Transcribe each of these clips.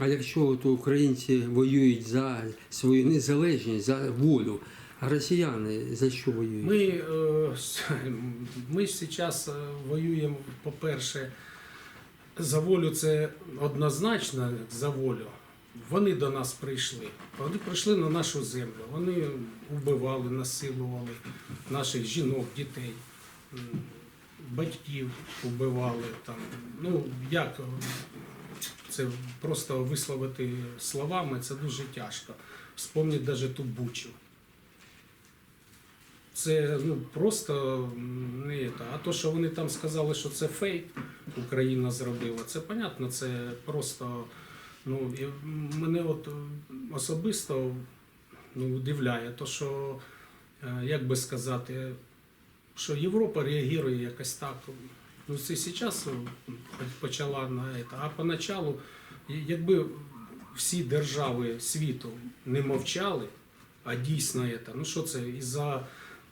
А якщо от українці воюють за свою незалежність, за волю, а росіяни за що воюють? Ми, е, ми зараз воюємо, по-перше, за волю це однозначно за волю. Вони до нас прийшли. Вони прийшли на нашу землю. Вони вбивали, насилували наших жінок, дітей, батьків вбивали. Там. Ну, як е, це просто висловити словами, це дуже тяжко. Вспомніть навіть ту бучу. Це ну просто не це. А то, що вони там сказали, що це фейк, Україна зробила, це понятно, це просто. Ну, мене от особисто ну, удивляє, то, що, е, як би сказати, що Європа реагує якось так. Ну, це зараз почала на це. А поначалу, якби всі держави світу не мовчали, а дійсно це, ну що це, із-за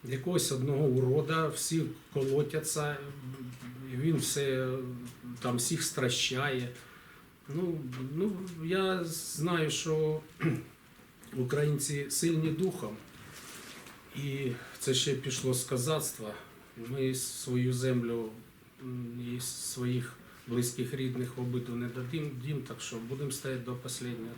якогось одного урода всі колотяться, він все там всіх стращає. Ну, ну, я знаю, що українці сильні духом, і це ще пішло з козацтва. Ми свою землю і своїх близьких рідних в обиду не дадим, дім, так що будемо стояти до останнього.